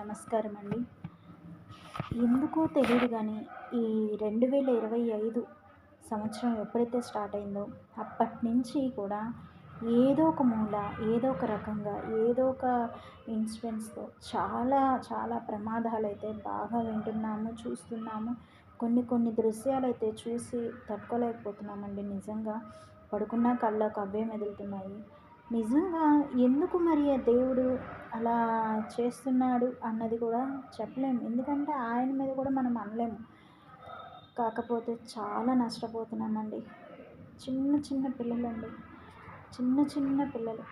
నమస్కారం అండి ఎందుకో తెలియదు కానీ ఈ రెండు వేల ఇరవై ఐదు సంవత్సరం ఎప్పుడైతే స్టార్ట్ అయిందో అప్పటి నుంచి కూడా ఏదో ఒక మూల ఏదో ఒక రకంగా ఏదో ఒక ఇన్సిడెంట్స్తో చాలా చాలా ప్రమాదాలు అయితే బాగా వింటున్నాము చూస్తున్నాము. కొన్ని కొన్ని దృశ్యాలు అయితే చూసి తట్టుకోలేకపోతున్నామండి నిజంగా. పడుకున్న కళ్ళకు అవే మెదులుతున్నాయి. నిజంగా ఎందుకు మరి ఆ దేవుడు అలా చేస్తున్నాడు అన్నది కూడా చెప్పలేము ఎందుకంటే ఆయన మీద కూడా మనం అనలేము కాకపోతే చాలా నష్టపోతున్నామండి. చిన్న చిన్న పిల్లలండి. చిన్న చిన్న పిల్లలు.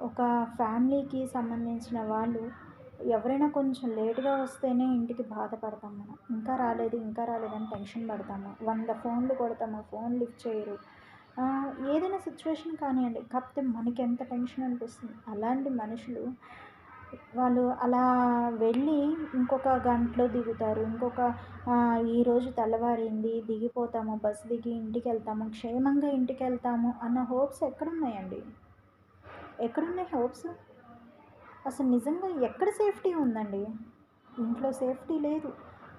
ఒక ఫ్యామిలీకి సంబంధించిన వాళ్ళు ఎవరైనా కొంచెం లేటుగా వస్తేనే ఇంటికి బాధపడతాం మనం. ఇంకా రాలేదు ఇంకా రాలేదని టెన్షన్ పడతాము. వంద ఫోన్లు కొడతాము ఫోన్ లిఫ్ట్ చేయరు. ఏదైనా సిచ్యువేషన్ కానివ్వండి కాకపోతే మనకి ఎంత టెన్షన్ అనిపిస్తుంది. అలాంటి మనుషులు వాళ్ళు అలా వెళ్ళి ఇంకొక గంటలో దిగుతారు. ఇంకొక ఈరోజు తెల్లవారింది దిగిపోతాము బస్సు దిగి ఇంటికి వెళ్తాము క్షేమంగా ఇంటికి వెళ్తాము అన్న హోప్స్ ఎక్కడున్నాయండి? ఎక్కడున్నాయి హోప్స్ అసలు నిజంగా ఎక్కడ సేఫ్టీ ఉందండి? ఇంట్లో సేఫ్టీ లేదు.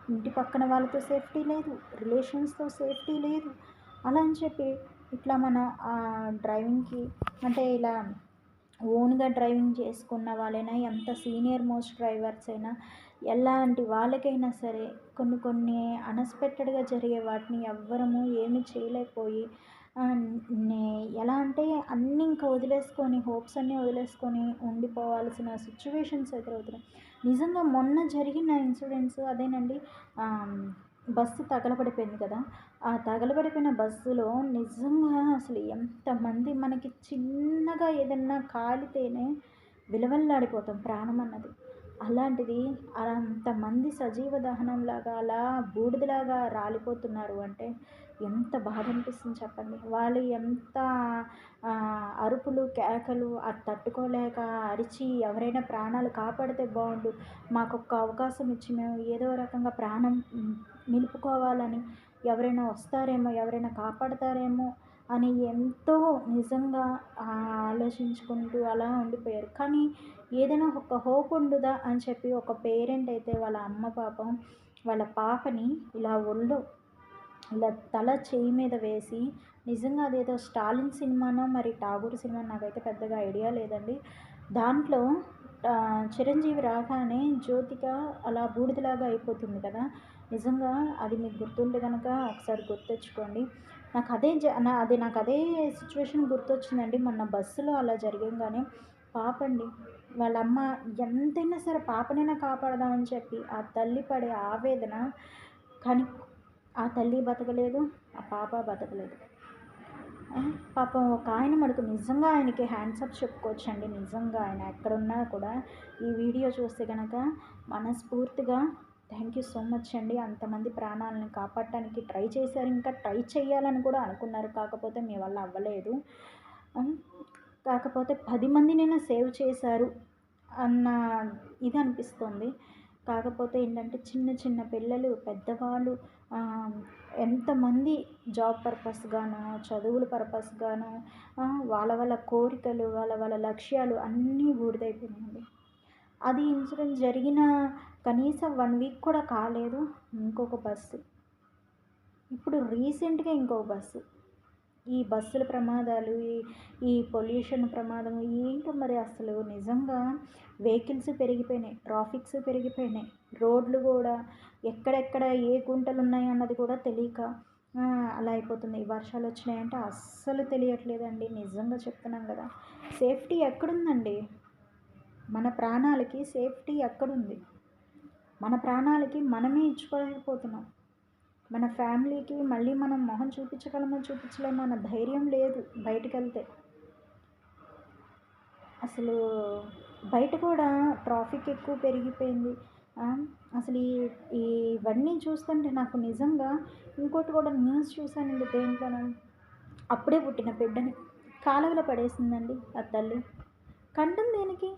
ఇంటి పక్కన వాళ్ళతో సేఫ్టీ లేదు. రిలేషన్స్తో సేఫ్టీ లేదు. అలా అని చెప్పి ఇట్లా మన డ్రైవింగ్కి అంటే ఇలా ఓన్గా డ్రైవింగ్ చేసుకున్న వాళ్ళైనా ఎంత సీనియర్ మోస్ట్ డ్రైవర్స్ అయినా ఎలాంటి వాళ్ళకైనా సరే కొన్ని కొన్ని అన్ఎక్స్పెక్టెడ్గా జరిగే వాటిని ఎవ్వరము ఏమి చేయలేకపోయి నే- ఎలా అంటే అన్నీ ఇంకా వదిలేసుకొని హోప్స్ అన్నీ వదిలేసుకొని ఉండిపోవాల్సిన సిచ్యువేషన్స్ ఎదురవుతున్నాయి. నిజంగా మొన్న జరిగిన ఇన్సిడెంట్స్ అదేనండి బస్సు తగలబడిపోయింది కదా. ఆ తగలబడిపోయిన బస్సులో నిజంగా అసలు ఎంతమంది మనకి చిన్నగా ఏదన్నా కాలితేనే విలవల్లాడిపోతాం ప్రాణం అన్నది. అలాంటిది అంతమంది సజీవ దహనంలాగా అలా బూడిదలాగా రాలిపోతున్నారు అంటే ఎంత బాధ అనిపిస్తుంది చెప్పండి. వాళ్ళు ఎంత అరుపులు కేకలు అది తట్టుకోలేక అరిచి ఎవరైనా ప్రాణాలు కాపాడితే బాగుండు. మాకు ఒక్క అవకాశం ఇచ్చి మేము ఏదో రకంగా ప్రాణం నిలుపుకోవాలని ఎవరైనా వస్తారేమో ఎవరైనా కాపాడతారేమో అని ఎంతో నిజంగా ఆలోచించుకుంటూ అలా ఉండిపోయారు. కానీ ఏదైనా ఒక హోప్ ఉండుదా అని చెప్పి ఒక పేరెంట్ అయితే వాళ్ళ అమ్మ పాపం వాళ్ళ పాపని ఇలా ఒళ్ళు ఇలా తల చేయి మీద వేసి నిజంగా అదేదో స్టాలిన్ సినిమానో మరి ఠాగూర్ సినిమా నాకైతే పెద్దగా ఐడియా లేదండి. దాంట్లో చిరంజీవి రాగానే జ్యోతిక అలా బూడిదలాగా అయిపోతుంది కదా. నిజంగా అది మీకు గుర్తుంటే కనుక ఒకసారి గుర్తెచ్చుకోండి. నాకు అదే జ నా- అది నాకు అదే సిచ్యువేషన్ గుర్తొచ్చిందండి. మొన్న బస్సులో అలా జరగంగానే పాపండి వాళ్ళ అమ్మ ఎంతైనా సరే పాపనైనా కాపాడదామని చెప్పి ఆ తల్లి పడే ఆవేదన కానీ ఆ తల్లి బతకలేదు ఆ పాప బతకలేదు. పాపం ఒక ఆయన మనకు నిజంగా ఆయనకి హ్యాండ్సప్ చెప్పుకోవచ్చండి నిజంగా ఆయన ఎక్కడున్నా కూడా. ఈ వీడియో చూస్తే కనుక మనస్ఫూర్తిగా థ్యాంక్ యూ సో మచ్ అండి. అంతమంది ప్రాణాలను కాపాడటానికి ట్రై చేశారు ఇంకా ట్రై చేయాలని కూడా అనుకున్నారు. కాకపోతే మీ వల్ల అవ్వలేదు. కాకపోతే పది మందినైనా సేవ్ చేశారు అన్న ఇది అనిపిస్తుంది. కాకపోతే ఏంటంటే చిన్న చిన్న పిల్లలు పెద్దవాళ్ళు ఎంతమంది జాబ్ పర్పస్ గాను చదువుల పర్పస్ గాను వాళ్ళ వాళ్ళ కోరికలు వాళ్ళ వాళ్ళ లక్ష్యాలు అన్నీ బూడిదైపోయినాయండి అది ఇన్సిడెంట్ జరిగిన కనీసం వన్ వీక్ కూడా కాలేదు ఇంకొక బస్సు. ఇప్పుడు రీసెంట్గా ఇంకొక బస్సు. ఈ బస్సుల ప్రమాదాలు ఈ ఈ పొల్యూషన్ ప్రమాదం ఏంటో మరి అసలు నిజంగా వెహికల్స్ పెరిగిపోయినాయి ట్రాఫిక్స్ పెరిగిపోయినాయి రోడ్లు కూడా ఎక్కడెక్కడ ఏ గుంటలు ఉన్నాయి అన్నది కూడా తెలియక అలా అయిపోతుంది. వర్షాలు వచ్చినాయంటే అస్సలు తెలియట్లేదండి. నిజంగా చెప్తున్నాం కదా. సేఫ్టీ ఎక్కడుందండి? మన ప్రాణాలకి సేఫ్టీ ఎక్కడుంది? మన ప్రాణాలకి మనమే ఇచ్చుకోలేకపోతున్నాం. మన ఫ్యామిలీకి మళ్ళీ మనం మొహం చూపించగలమో చూపించలేమో అన్న ధైర్యం లేదు బయటకు వెళ్తే అసలు బయట కూడా ట్రాఫిక్ ఎక్కువ పెరిగిపోయింది. అసలు ఈ ఇవన్నీ చూస్తుంటే నాకు నిజంగా ఇంకోటి కూడా న్యూస్ చూశానండి దేంట్లోనూ. అప్పుడే పుట్టిన బిడ్డని కాలువలో పడేసిందండి ఆ తల్లి. కంటం దేనికి?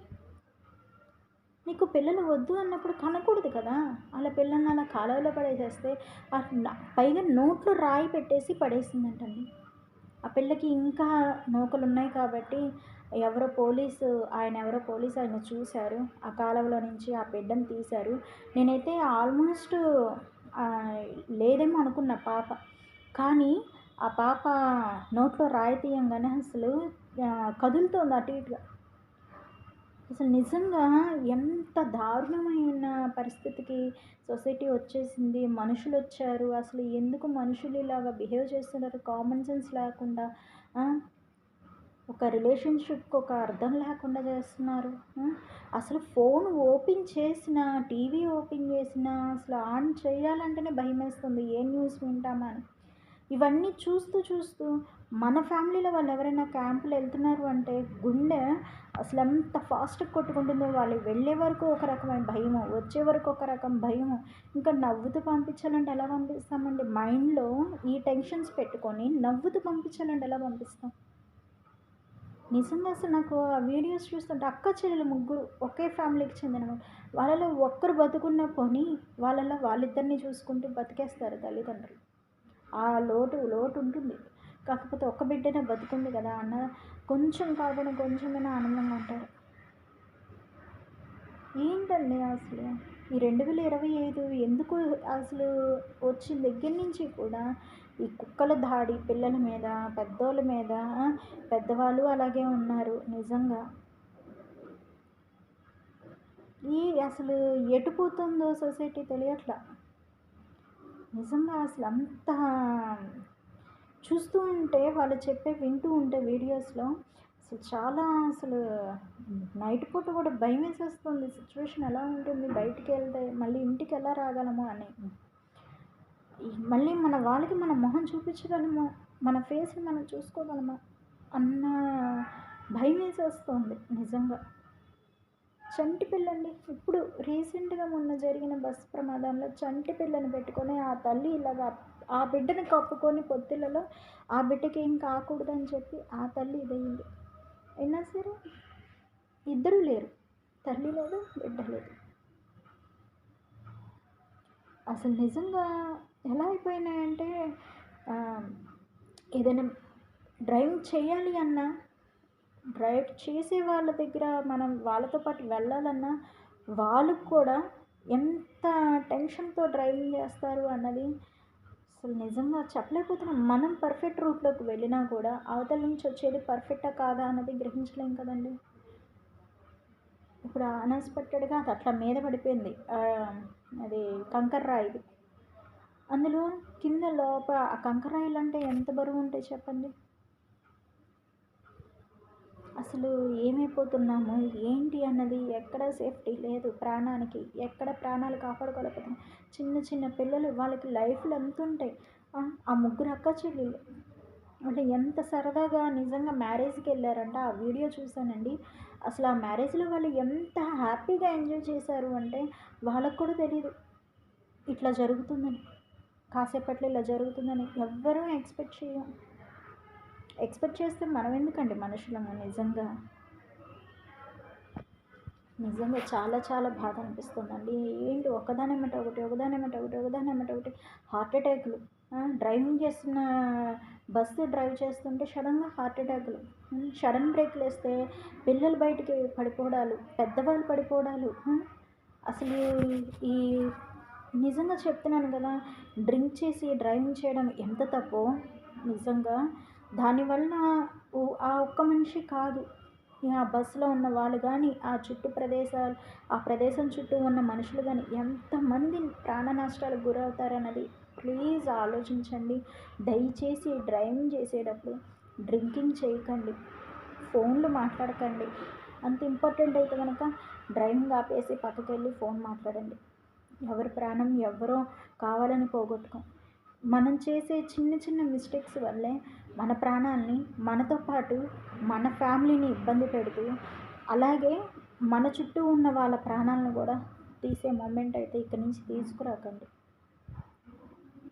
నీకు పిల్లలు వద్దు అన్నప్పుడు కనకూడదు కదా. అలా పిల్లల్ని అలా కాలువలో పడేసేస్తే పైగా నోట్లో రాయి పెట్టేసి పడేసిందంటండి. ఆ పిల్లకి ఇంకా నూకలు ఉన్నాయి కాబట్టి ఎవరో పోలీసు ఆయన ఎవరో పోలీసు ఆయన చూశారు. ఆ కాలువలో నుంచి ఆ బిడ్డను తీశారు. నేనైతే ఆల్మోస్ట్ లేదేమో అనుకున్న పాప. కానీ ఆ పాప నోట్లో రాయి తీయంగానే అసలు కదులుతోంది అటు ఇటుగా. అసలు నిజంగా ఎంత దారుణమైన పరిస్థితికి సొసైటీ వచ్చేసింది. మనుషులు వచ్చారు. అసలు ఎందుకు మనుషులు ఇలాగా బిహేవ్ చేస్తున్నారు? కామన్ సెన్స్ లేకుండా ఒక రిలేషన్షిప్కి ఒక అర్థం లేకుండా చేస్తున్నారు. అసలు ఫోన్ ఓపెన్ చేసిన టీవీ ఓపెన్ చేసిన అసలు ఆన్ చేయాలంటేనే భయం వేస్తుంది ఏ న్యూస్ వింటామా అని. ఇవన్నీ చూస్తూ చూస్తూ మన ఫ్యామిలీలో వాళ్ళు ఎవరైనా క్యాంపులు వెళ్తున్నారు అంటే గుండె అసలు ఎంత ఫాస్ట్గా కొట్టుకుంటుందో వాళ్ళు వెళ్ళే వరకు ఒక రకమైన భయము వచ్చే వరకు ఒక రకం భయము. ఇంకా నవ్వుతూ పంపించాలంటే ఎలా పంపిస్తామండి? మైండ్లో ఈ టెన్షన్స్ పెట్టుకొని నవ్వుతూ పంపించాలంటే ఎలా పంపిస్తాం? నిజంగా అసలు నాకు ఆ వీడియోస్ చూస్తుంటే అక్క చెల్లెలు ముగ్గురు ఒకే ఫ్యామిలీకి చెందిన వాళ్ళలో ఒక్కరు బతుకున్న పోనీ వాళ్ళలో వాళ్ళిద్దరిని చూసుకుంటూ బతికేస్తారు తల్లిదండ్రులు. ఆ లోటు లోటు ఉంటుంది కాకపోతే ఒక్క బిడ్డనే బతుకుంది కదా అన్న కొంచెం కాకుండా కొంచెమైనా ఆనందంగా ఉంటారు. ఏంటండి అసలు? ఈ రెండు వేల ఇరవై ఐదు ఎందుకు అసలు వచ్చిన దగ్గర నుంచి కూడా ఈ కుక్కల దాడి పిల్లల మీద పెద్దోళ్ళ మీద పెద్దవాళ్ళు అలాగే ఉన్నారు నిజంగా. ఈ అసలు ఎటు పోతుందో సొసైటీ తెలియట్లా. నిజంగా అసలు అంత చూస్తూ ఉంటే వాళ్ళు చెప్పే వింటూ ఉంటే వీడియోస్లో అసలు చాలా అసలు నైట్ పూట కూడా భయం వేసేస్తుంది. సిచ్యువేషన్ ఎలా ఉంటుంది? బయటికి వెళ్తే మళ్ళీ ఇంటికి ఎలా రాగలము అని. మళ్ళీ మన వాళ్ళకి మన మొహం చూపించగలము? మన ఫేస్ని మనం చూసుకోగలమా? అన్న భయం వేసేస్తుంది నిజంగా. చంటి పిల్లండి. ఇప్పుడు రీసెంట్గా మొన్న జరిగిన బస్ ప్రమాదంలో చంటి పిల్లని పెట్టుకొని ఆ తల్లి ఇలాగా ఆ బిడ్డని కప్పుకొని పొత్తిళ్ళలో ఆ బిడ్డకి ఏం కాకూడదని చెప్పి ఆ తల్లి ఇదయింది. అయినా సరే ఇద్దరూ లేరు. తల్లి లేదు బిడ్డ లేదు. అసలు నిజంగా ఎలా అయిపోయినాయంటే ఏదైనా డ్రైవింగ్ చేయాలి అన్నా డ్రైవ్ చేసే వాళ్ళ దగ్గర మనం వాళ్ళతో పాటు వెళ్ళాలన్నా వాళ్ళకు కూడా ఎంత టెన్షన్తో డ్రైవింగ్ చేస్తారు అన్నది అసలు నిజంగా చెప్పలేకపోతున్నాం. మనం పర్ఫెక్ట్ రూట్లోకి వెళ్ళినా కూడా అవతల నుంచి వచ్చేది పర్ఫెక్టా కాదా అన్నది గ్రహించలేం కదండి. ఇప్పుడు అన్ఎక్స్పెక్టెడ్గా అది అట్లా మీద పడిపోయింది. అది కంకర రాయిది అందులో కింద లోపల ఆ కంకర రాయిలు అంటే ఎంత బరువు ఉంటాయి చెప్పండి? అసలు ఏమైపోతున్నాము? ఏంటి అన్నది ఎక్కడ సేఫ్టీ లేదు ప్రాణానికి. ఎక్కడ ప్రాణాలు కాపాడుకోలేకపోతున్నాం? చిన్న చిన్న పిల్లలు వాళ్ళకి లైఫ్లు ఎంత ఉంటాయి ఆ, ముగ్గురు అక్క చెల్లెలు. అంటే ఎంత సరదాగా నిజంగా మ్యారేజ్కి వెళ్ళారంటే. ఆ వీడియో చూశానండి. అసలు ఆ మ్యారేజ్లో వాళ్ళు ఎంత హ్యాపీగా ఎంజాయ్ చేశారు అంటే వాళ్ళకు కూడా తెలియదు ఇట్లా జరుగుతుందని. కాసేపట్లో ఇలా జరుగుతుందని. ఎవ్వరూ ఎక్స్పెక్ట్ చేయం ఎక్స్పెక్ట్ చేస్తే మనం ఎందుకండి మనుషులము? నిజంగా. నిజంగా చాలా చాలా బాధ అనిపిస్తుందండి. ఏంటి ఒకదానేమట ఒకటి ఒకదానేమట ఒకటి ఒకదానేమట ఒకటి హార్ట్ అటాక్లు. డ్రైవింగ్ చేస్తున్న బస్సు డ్రైవ్ చేస్తుంటే సడన్గా హార్ట్ అటాక్లు. సడన్ బ్రేక్లు వేస్తే పిల్లలు బయటికి పడిపోవడాలు పెద్దవాళ్ళు పడిపోవడాలు. అసలు ఈ నిజంగా చెప్తున్నాను కదా డ్రింక్ చేసి డ్రైవింగ్ చేయడం ఎంత తప్పో? నిజంగా దానివల్ల ఆ ఒక్క మనిషి కాదు. ఆ బస్సులో ఉన్న వాళ్ళు కానీ ఆ చుట్టూ ప్రదేశాలు ఆ ప్రదేశం చుట్టూ ఉన్న మనుషులు కానీ ఎంతమంది ప్రాణ నష్టాలకు గురవుతారన్నది ప్లీజ్ ఆలోచించండి. దయచేసి డ్రైవింగ్ చేసేటప్పుడు డ్రింకింగ్ చేయకండి. ఫోన్లు మాట్లాడకండి. అంత ఇంపార్టెంట్ అయితే కనుక డ్రైవింగ్ ఆపేసి పక్కకి వెళ్ళి ఫోన్ మాట్లాడండి. ఎవరి ప్రాణం ఎవరో కావాలని పోగొట్టుకో. మనం చేసే చిన్న చిన్న మిస్టేక్స్ వల్లే మన ప్రాణాలని మనతో పాటు మన ఫ్యామిలీని ఇబ్బంది పెడుతూ అలాగే మన చుట్టూ ఉన్న వాళ్ళ ప్రాణాలను కూడా తీసే మూమెంట్ అయితే ఇక్కడి నుంచి తీసుకురాకండి.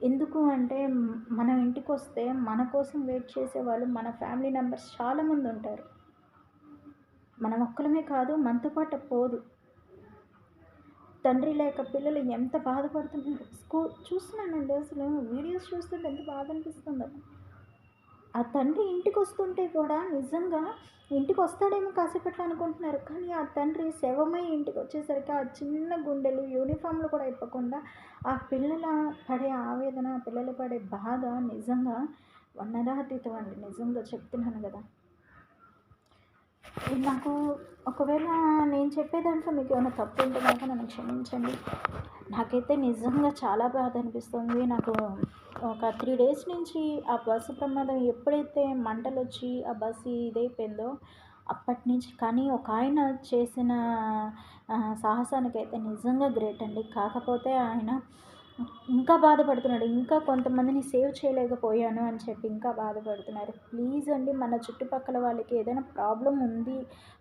ఎందుకు అంటే మనం ఇంటికి వస్తే మన కోసం వెయిట్ చేసే వాళ్ళు మన ఫ్యామిలీ మెంబర్స్ చాలామంది ఉంటారు. మనం ఒక్కలమే కాదు మనతో పాటు పోదు. తండ్రి లేక పిల్లలు ఎంత బాధపడుతున్నారు? స్కూల్ చూస్తున్నానండి అసలు వీడియోస్ చూస్తుంటే ఎంత బాధ అనిపిస్తుందో. ఆ తండ్రి ఇంటికి వస్తుంటే కూడా నిజంగా ఇంటికి వస్తాడేమో కాసేపట్లో అనుకుంటున్నారు కానీ ఆ తండ్రి శవమై ఇంటికి వచ్చేసరికి ఆ చిన్న గుండెలు యూనిఫామ్లు కూడా ఇప్పకుండా ఆ పిల్లల పడే ఆవేదన ఆ పిల్లలు పడే బాధ నిజంగా వర్ణరాతీతం అండి. నిజంగా చెప్తున్నాను కదా. నాకు ఒకవేళ నేను చెప్పే దాంట్లో మీకు ఏమైనా తప్పు ఉంటే కనుక నన్ను క్షమించండి. నాకైతే నిజంగా చాలా బాధ అనిపిస్తుంది నాకు ఒక త్రీ డేస్ నుంచి ఆ బస్సు ప్రమాదం ఎప్పుడైతే మంటలు వచ్చి ఆ బస్సు ఇదైపోయిందో అప్పటి నుంచి కానీ ఒక ఆయన చేసిన సాహసానికైతే నిజంగా గ్రేట్ అండి. కాకపోతే ఆయన ఇంకా బాధపడుతున్నాడు. ఇంకా కొంతమందిని సేవ్ చేయలేకపోయాను అని చెప్పి ఇంకా బాధపడుతున్నారు. ప్లీజ్ అండి మన చుట్టుపక్కల వాళ్ళకి ఏదైనా ప్రాబ్లం ఉంది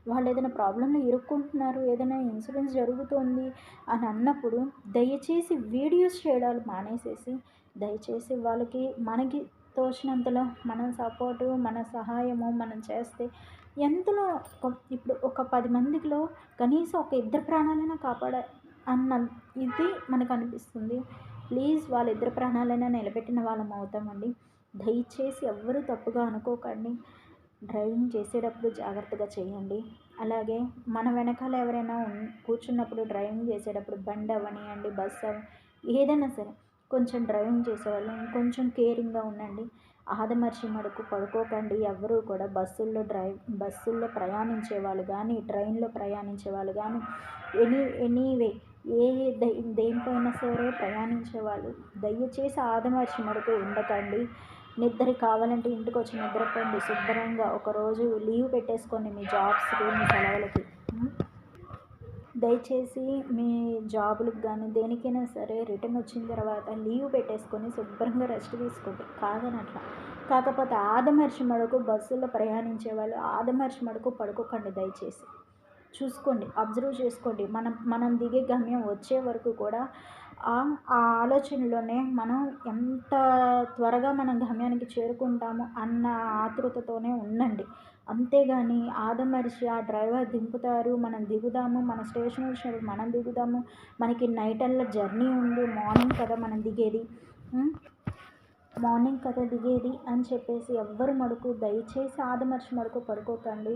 వాళ్ళు ఏదైనా ప్రాబ్లంలో ఇరుక్కుంటున్నారు ఏదైనా ఇన్సూరెన్స్ జరుగుతుంది అని అన్నప్పుడు దయచేసి వీడియోస్ చేయడాలు మానేసేసి దయచేసి వాళ్ళకి మనకి తోచినంతలో మనం సపోర్టు మన సహాయము మనం చేస్తే ఎంతలో ఇప్పుడు ఒక పది మందిలో కనీసం ఒక ఇద్దరు ప్రాణాలైనా కాపాడ అన్న. ఇది మనకు అనిపిస్తుంది ప్లీజ్ వాళ్ళిద్దరు ప్రాణాలైనా నిలబెట్టిన వాళ్ళం అవుతామండి. దయచేసి ఎవ్వరూ తప్పుగా అనుకోకండి. డ్రైవింగ్ చేసేటప్పుడు జాగ్రత్తగా చేయండి. అలాగే మన వెనకాల ఎవరైనా కూర్చున్నప్పుడు డ్రైవింగ్ చేసేటప్పుడు బండి అవనియండి బస్ ఏదైనా సరే. కొంచెం డ్రైవింగ్ చేసేవాళ్ళు. కొంచెం కేరింగ్గా ఉండండి. ఆదమర్చి మడుకు పడుకోకండి. ఎవరు కూడా బస్సుల్లో డ్రైవ్ బస్సుల్లో ప్రయాణించే వాళ్ళు కానీ ట్రైన్లో ప్రయాణించే వాళ్ళు కానీ ఎనీ ఎనీవే ఏ దేనిపైన సరే ప్రయాణించేవాళ్ళు. దయచేసి ఆదమర్చి మడుకు ఉండకండి. నిద్ర కావాలంటే ఇంటికి వచ్చి నిద్రపోండి. శుభ్రంగా ఒకరోజు లీవ్ పెట్టేసుకోండి మీ జాబ్స్కి మీ సెలవులకి. దయచేసి మీ జాబులకు కానీ దేనికైనా సరే రిటర్న్ వచ్చిన తర్వాత లీవ్ పెట్టేసుకొని శుభ్రంగా రెస్ట్ తీసుకోండి. కాదని అట్లా. కాకపోతే ఆదమర్చి మడుకు బస్సులో ప్రయాణించే వాళ్ళు ఆదమర్చి మడుకు పడుకోకండి దయచేసి. చూసుకోండి అబ్జర్వ్ చేసుకోండి. మనం మనం దిగే గమ్యం వచ్చే వరకు కూడా ఆ ఆలోచనలోనే మనం ఎంత త్వరగా మనం గమ్యానికి చేరుకుంటాము అన్న ఆతృతతోనే ఉండండి. అంతేగాని ఆదమరిచి ఆ డ్రైవర్ దింపుతారు మనం దిగుదాము మన స్టేషన్ వచ్చినప్పుడు మనం దిగుదాము మనకి నైట్ అల్లా జర్నీ ఉంది మార్నింగ్ కదా మనం దిగేది మార్నింగ్ కదా దిగేది అని చెప్పేసి ఎవ్వరు మడుకు దయచేసి ఆదమర్చి మడుకు పడుకోకండి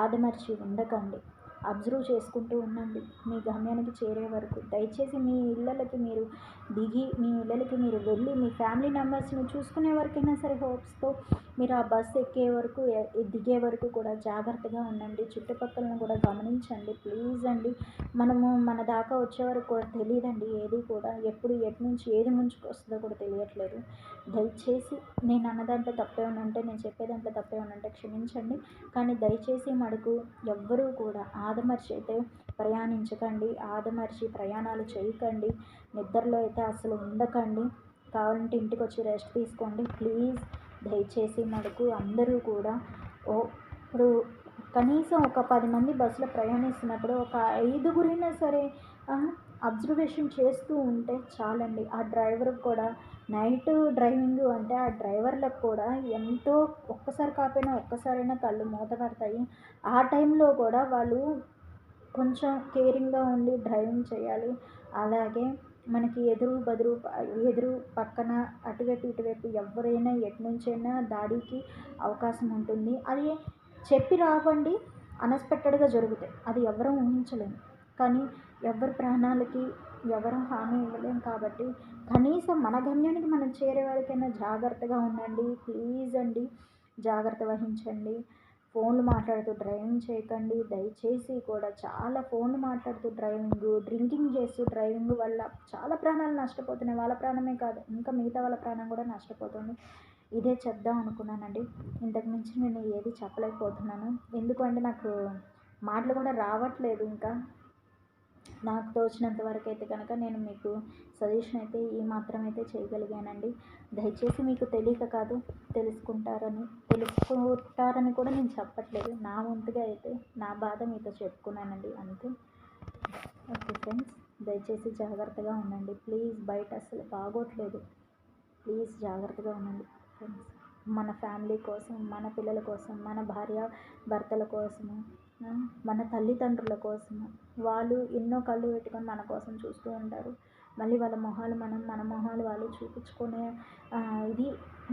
ఆదమర్చి ఉండకండి. అబ్జర్వ్ చేసుకుంటూ ఉండండి. మీ గమ్యానికి చేరే వరకు. దయచేసి మీ ఇళ్ళకి మీరు దిగి మీ ఇళ్ళకి మీరు వెళ్ళి మీ ఫ్యామిలీ మెంబర్స్ని చూసుకునే వరకైనా సరే హోప్స్తో మీరు ఆ బస్సు ఎక్కే వరకు దిగే వరకు కూడా జాగ్రత్తగా ఉండండి. చుట్టుపక్కలను కూడా గమనించండి. ప్లీజ్ అండి. మనము మన దాకా వచ్చే వరకు కూడా తెలియదండి ఏది కూడా. ఎప్పుడు ఎటు నుంచి ఏది ముంచుకొస్తుందో కూడా తెలియట్లేదు. దయచేసి నేను అన్నదాంట్లో తప్పే ఉంటే నేను చెప్పేదాంట్లో తప్పే ఉంటే క్షమించండి. కానీ దయచేసి మడుకు ఎవ్వరూ కూడా ఆదమర్చి అయితే ప్రయాణించకండి. ఆదమర్చి ప్రయాణాలు చేయకండి. నిద్రలో అయితే అసలు ఉండకండి. కావాలంటే ఇంటికి వచ్చి రెస్ట్ తీసుకోండి. ప్లీజ్. దయచేసి మనకు అందరూ కూడా ఓ ఇప్పుడు కనీసం ఒక పది మంది బస్సులో ప్రయాణిస్తున్నప్పుడు ఒక ఐదుగురైనా సరే అబ్జర్వేషన్ చేస్తూ ఉంటే చాలండి. ఆ డ్రైవర్కి కూడా నైట్ డ్రైవింగ్ అంటే ఆ డ్రైవర్లకు కూడా ఎంతో ఒక్కసారి కాకపోయినా ఒక్కసారైనా కళ్ళు మూత పడతాయి. ఆ టైంలో కూడా వాళ్ళు కొంచెం కేరింగ్గా ఉండి డ్రైవింగ్ చేయాలి. అలాగే మనకి ఎదురు బదురు ఎదురు పక్కన అటువైపు ఇటువైపు ఎవరైనా ఎటు నుంచైనా దాడికి అవకాశం ఉంటుంది. అది చెప్పి రావండి అన్ఎక్స్పెక్టెడ్గా జరుగుతాయి. అది ఎవరూ ఊహించలేము. కానీ ఎవరి ప్రాణాలకి ఎవరు హామీ ఇవ్వలేం కాబట్టి కనీసం మన గమ్యానికి మనం చేరే వారికైనా జాగ్రత్తగా ఉండండి. ప్లీజ్ అండి జాగ్రత్త వహించండి. ఫోన్లు మాట్లాడుతూ డ్రైవింగ్ చేయకండి. దయచేసి కూడా చాలా ఫోన్లు మాట్లాడుతూ డ్రైవింగ్ డ్రింకింగ్ చేస్తూ డ్రైవింగ్ వల్ల చాలా ప్రాణాలు నష్టపోతున్నాయి. వాళ్ళ ప్రాణమే కాదు ఇంకా మిగతా వాళ్ళ ప్రాణం కూడా నష్టపోతుంది. ఇదే చెప్దాం అనుకున్నానండి. ఇంతకు మించి నేను ఏది చెప్పలేకపోతున్నాను. ఎందుకంటే నాకు మాటలు కూడా రావట్లేదు ఇంకా. నాకు తోచినంత వరకు అయితే కనుక నేను మీకు సజెషన్ అయితే ఈ మాత్రం అయితే చేయగలిగానండి. దయచేసి మీకు తెలియక కాదు తెలుసుకుంటారని తెలుసుకుంటారని కూడా నేను చెప్పట్లేదు. నా వంతుగా అయితే నా బాధ మీతో చెప్పుకున్నానండి. అంతే. ఓకే ఫ్రెండ్స్ దయచేసి జాగ్రత్తగా ఉండండి. ప్లీజ్ బయట అసలు బాగోట్లేదు. ప్లీజ్ జాగ్రత్తగా ఉండండి ఫ్రెండ్స్. మన ఫ్యామిలీ కోసం మన పిల్లల కోసం మన భార్య భర్తల కోసము మన తల్లిదండ్రుల కోసము. వాళ్ళు ఎన్నో కళ్ళు పెట్టుకొని మన కోసం చూస్తూ ఉంటారు. మళ్ళీ వాళ్ళ మొహాలు మనం మన మొహాలు వాళ్ళు చూపించుకునే ఇది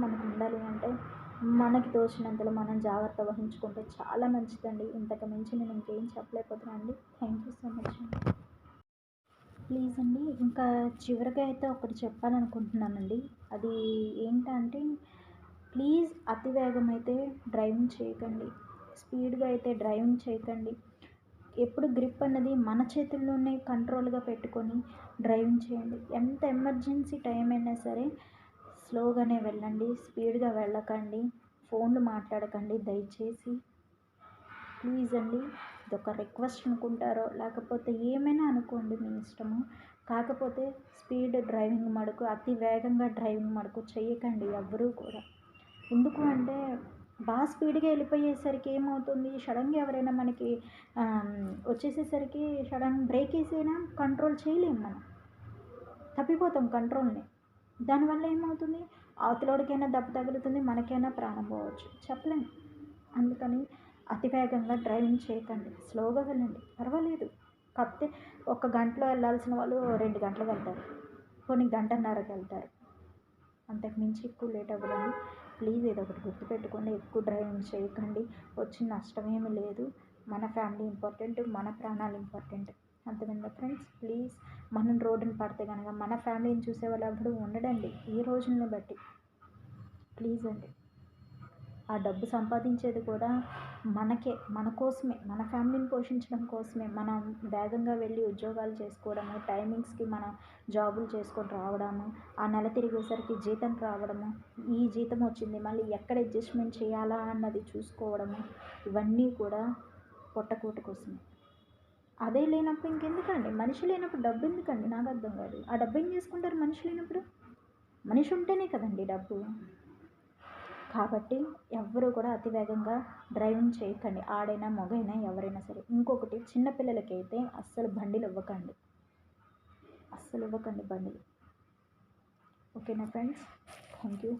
మనకు ఉండాలి అంటే మనకి తోచినంతలో మనం జాగ్రత్త వహించుకుంటే చాలా మంచిదండి. ఇంతకు మించి నేను ఇంకేం చెప్పలేకపోతున్నాను అండి థ్యాంక్ యూ సో మచ్ అండి ప్లీజ్ అండి ఇంకా చివరిగా అయితే ఒకటి చెప్పాలనుకుంటున్నానండి. అది ఏంటంటే ప్లీజ్ అతివేగం అయితే డ్రైవింగ్ చేయకండి. స్పీడ్గా అయితే డ్రైవింగ్ చేయకండి. ఎప్పుడు గ్రిప్ అన్నది మన చేతుల్లోనే కంట్రోల్గా పెట్టుకొని డ్రైవింగ్ చేయండి. ఎంత ఎమర్జెన్సీ టైం అయినా సరే స్లోగానే వెళ్ళండి స్పీడ్గా వెళ్ళకండి ఫోన్లు మాట్లాడకండి దయచేసి ప్లీజ్ అండి ఇదొక రిక్వెస్ట్ అనుకుంటారో లేకపోతే ఏమైనా అనుకోండి మీ ఇష్టము. కాకపోతే స్పీడ్ డ్రైవింగ్ మడుకు అతి వేగంగా డ్రైవింగ్ మడుకు చేయకండి ఎవ్వరూ కూడా. ఎందుకు అంటే బాగా స్పీడ్గా వెళ్ళిపోయేసరికి ఏమవుతుంది? సడన్గా ఎవరైనా మనకి వచ్చేసేసరికి సడన్ బ్రేక్ వేసైనా కంట్రోల్ చేయలేము మనం. తప్పిపోతాం కంట్రోల్ని. దానివల్ల ఏమవుతుంది? అవతలోడికైనా దెబ్బ తగులుతుంది మనకైనా ప్రాణం పోవచ్చు. చెప్పలేము అందుకని అతివేగంగా డ్రైవింగ్ చేయకండి. స్లోగా వెళ్ళండి. పర్వాలేదు. కాకపోతే ఒక గంటలో వెళ్ళాల్సిన వాళ్ళు రెండు గంటలకు వెళ్తారు. కొన్ని గంటన్నరకు వెళ్తారు అంతకు మించి ఎక్కువ లేట్ అవ్వదండి ప్లీజ్ ఏదో ఒకటి గుర్తుపెట్టుకోండి ఎక్కువ డ్రైవింగ్ చేయకండి. వచ్చిన నష్టమేమి లేదు. మన ఫ్యామిలీ ఇంపార్టెంట్ మన ప్రాణాలు ఇంపార్టెంట్. అర్థమైందా ఫ్రెండ్స్? ప్లీజ్ మనం రోడ్డుని పడితే కనుక మన ఫ్యామిలీని చూసే వాళ్ళు అప్పుడు ఉండడండి. ఈ రోజులను బట్టి. ప్లీజ్ అండి. ఆ డబ్బు సంపాదించేది కూడా మనకే మన కోసమే మన ఫ్యామిలీని పోషించడం కోసమే. మనం వేగంగా వెళ్ళి ఉద్యోగాలు చేసుకోవడము టైమింగ్స్కి మనం జాబులు చేసుకొని రావడము ఆ నెల తిరిగేసరికి జీతం రావడము ఈ జీతం వచ్చింది మళ్ళీ ఎక్కడ అడ్జస్ట్మెంట్ చేయాలా అన్నది చూసుకోవడము ఇవన్నీ కూడా పొట్టకూట కోసమే. అదే లేనప్పుడు ఇంకెందుకండి? మనిషి లేనప్పుడు డబ్బు ఎందుకండి? నాకు అర్థం కాదు. ఆ డబ్బు ఏం చేసుకుంటారు మనిషి లేనప్పుడు? మనిషి ఉంటేనే కదండి డబ్బు. కాబట్టి ఎవ్వరూ కూడా అతి వేగంగా డ్రైవింగ్ చేయకండి. ఆడైనా మగైనా ఎవరైనా సరే. ఇంకొకటి చిన్నపిల్లలకైతే అస్సలు బండిలు ఇవ్వకండి. అస్సలు ఇవ్వకండి బండిలు. ఓకేనా ఫ్రెండ్స్? Thank you